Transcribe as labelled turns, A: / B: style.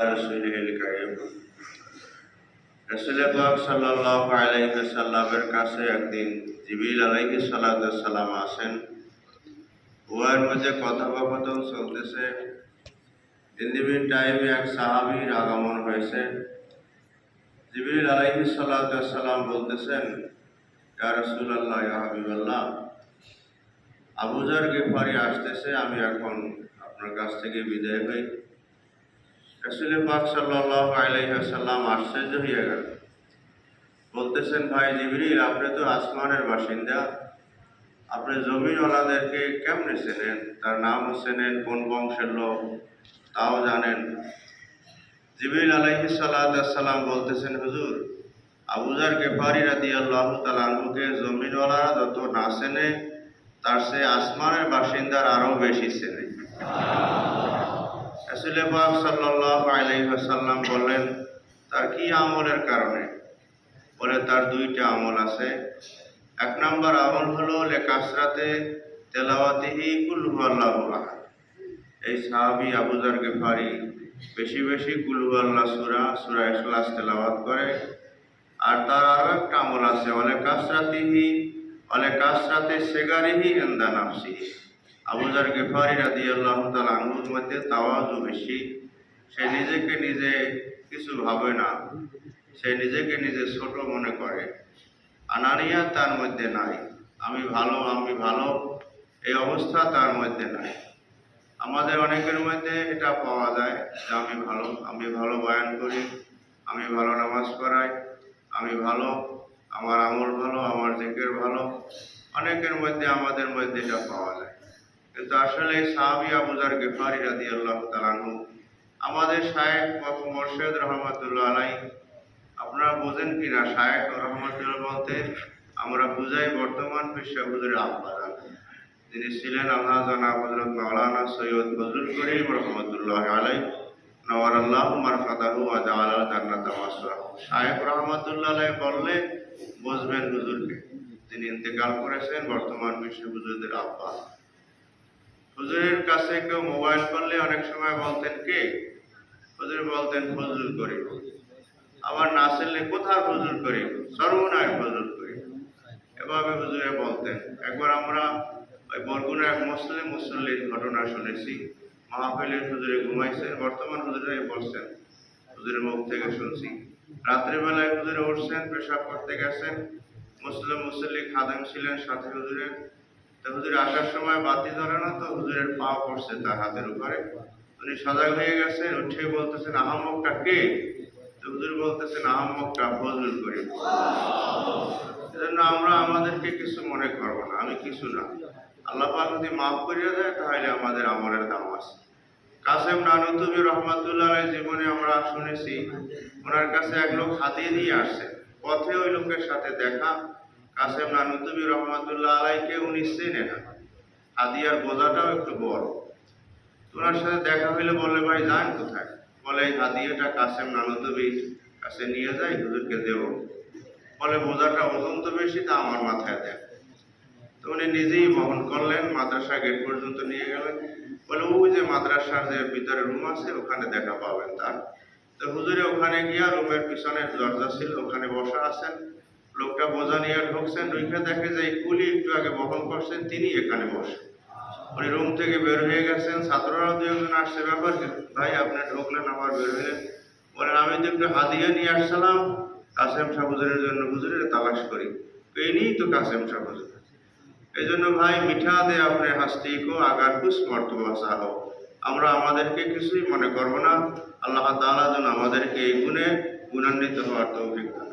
A: رسوله الكريم রসুল পাক সাল্লাল্লাহু আলাইহি ওয়াসাল্লামের কাছে একদিন জিবরিল আলাইহিস সালাতু সালাম আসেন উহার মধ্যে কথোপকথন চলতেছে ইন দি মিন টাইমে এক সাহাবীর আগমন হয়েছে জিবরিল আলাইহিস সালাতু সালাম বলতেছেন ইয়া রাসূলুল্লাহ ইয়া হাবিবাল্লাহ আবু জার গিফারি আসতেছে আমি এখন আপনার কাছ থেকে বিদায় হই রসুল পাক সাল্লাহ আশ্চর্য হয়ে গেল। বলতেছেন, ভাই জিবরিল, আপনি তো আসমানের বাসিন্দা। আপনি জমিনওয়ালাদেরকে কেমনে চেনেন? তার নামও চেনেন কোন বংশের লোক? তাও জানেন। জিবরিল আলাইহি সাল্লাম বলতেছেন, হুজুর আবুজার গেফারি রাদি আল্লাহ তালাহুকে জমিনওয়ালারা যত না চেনে, তার সে আসমানের বাসিন্দার আরও বেশি চেনে। রাসুলে পাক সাল্লাল্লাহু আলাইহি বললেন, তার কি আমলের কারণে? বলে, তার দুইটা আমল আছে। এক নম্বর আমল হলো লেকাসরাতে তেলাওয়াতিহি, কুল হুয়াল্লাহু আহাদ। এই সাহাবি আবু জার গিফারি, বেশি বেশি কুল হুয়াল্লাহ সূরা সূরা ইখলাস তেলাওয়াত করে। আর তার আরও একটা আমল আছে অলে কাসরাতিহি কাসরাতে সেগারিহি ইনদা নাফসিহি। আবুজার গেফারি রাদি আল্লাহ আঙ্গুর মধ্যে তাওয়াজও বেশি। সে নিজেকে নিজে কিছু ভাবে না। সে নিজেকে নিজে ছোট মনে করে। আনানিয়া তার মধ্যে নাই। আমি ভালো আমি ভালো, এই অবস্থা তার মধ্যে নাই। আমাদের অনেকের মধ্যে এটা পাওয়া যায় যে আমি ভালো আমি ভালো বয়ান করি, আমি ভালো নামাজ পড়াই, আমি ভালো, আমার আমল ভালো, আমার জেকের ভালো। অনেকের মধ্যে, আমাদের মধ্যে এটা পাওয়া যায়। কিন্তু আসলে সাহাবি আবুজার গেফারি রাদি আল্লাহ তালানহু আমাদের শায়েক মোর্শেদ রহমতুল্লাহ আলাই আপনারা বোঝেন কি না শায়েক রহমতুল্লাহ বলতে, আমরা বুঝাই বর্তমান বিশ্বে হুজুরের আব্বাদান তিনি ছিলেন আল্লাহ জানা হজরত মাওলানা সৈয়দ ফজলুল করিম রহমতুল্লাহ আলাই নওয়ার আল্লাহ মারফাতাহু আজা আল্লাহ জান্নাত শায়েক রহমতুল্লাহ আলাই বললে, বুঝবেন হুজুরকে, তিনি ইন্তেকাল করেছেন বর্তমান বিশ্ব হুজুরদের আব্বা। হুজুরের কাছে কেউ মোবাইল করলে অনেক সময় বলতেন কে? হুজুর বলতেন ফজল করি। আবার না চিনলে কোথায় ফজল করি? সর্বনায় ফজল করি। এভাবে হুজুরে বলতেন। একবার আমরা ওই বরগুনার এক মুসলিম মুসল্লির ঘটনা শুনেছি। মাহফিলের হুজুরে ঘুমাইছেন, বর্তমান হুজুরে বলছেন হুজুরের মুখ থেকে শুনছি। রাত্রিবেলায় হুজুরে উঠছেন, পেশাব করতে গেছেন। মুসলিম মুসল্লি খাদেম ছিলেন সাথে হুজুরের। তো হুজুর আসার সময় বাতি না তো হুজুরের পা পড়ছে তার হাতের উপরে। উনি সজাগ হয়ে গেছেন, উঠে বলতেছেন, আহম্মকটা কে? হুজুর বলতেছেন, আহম্মকটা ফজল করি এজন্য আমরা আমাদেরকে কিছু মনে করব না, আমি কিছু না। আল্লাহ পাক যদি মাফ করিয়া দেয়, তাহলে আমাদের আমলের দাম আছে। কাসেম নানুতুবি রহমাতুল্লাহ জীবনে আমরা শুনেছি, ওনার কাছে এক লোক হাতিয়ে নিয়ে আসছে। পথে ওই লোকের সাথে দেখা কাসেম নানুতুবি রহমাতুল্লাহ আলাইকে উনি চেনে না হাদিয়ার বোঝাটাও একটু বড়। ওনার সাথে দেখা হইলে বললে, ভাই, যান কোথায়? বলে এই হাদিয়াটা কাসেম নানুতুবির কাছে নিয়ে যাই, হুজুরকে দেব। বলে, বোঝাটা ওজন তো বেশি, তা আমার মাথায় দেন। তো উনি নিজেই বহন করলেন, মাদ্রাসা গেট পর্যন্ত নিয়ে গেলেন। বলে, ওই যে মাদ্রাসার যে ভিতরে রুম আছে, ওখানে দেখা পাবেন তার। তো হুজুরে ওখানে গিয়া রুমের পিছনে দরজা ছিল, ওখানে বসা আছেন। লোকটা বোঝা নিয়ে ঢুকছেন, ঢুকে দেখে যে এই কুলি একটু আগে বহন করছেন, তিনি এখানে বসে। উনি রুম থেকে বের হয়ে গেছেন ছাত্ররাও দু একজন আসছে, ব্যাপার? ভাই, আপনি ঢুকলেন, আবার বের হলেন। বলেন, আমি তো একটু হাদিয়া নিয়ে আসছিলাম, কাসেম শাহ হুজুরের জন্য হুজুরের তালাশ করি। এই নিয়েই তো কাসেম শাহ হুজুর এই জন্য ভাই, মিঠা দে আপনি হাসতি কো আগার কুস মর্তবা চাহ আমরা আমাদেরকে কিছুই মনে করব না। আল্লাহ তাআলা যেন আমাদেরকে এই গুণে গুণান্বিত হওয়ার তৌফিক দান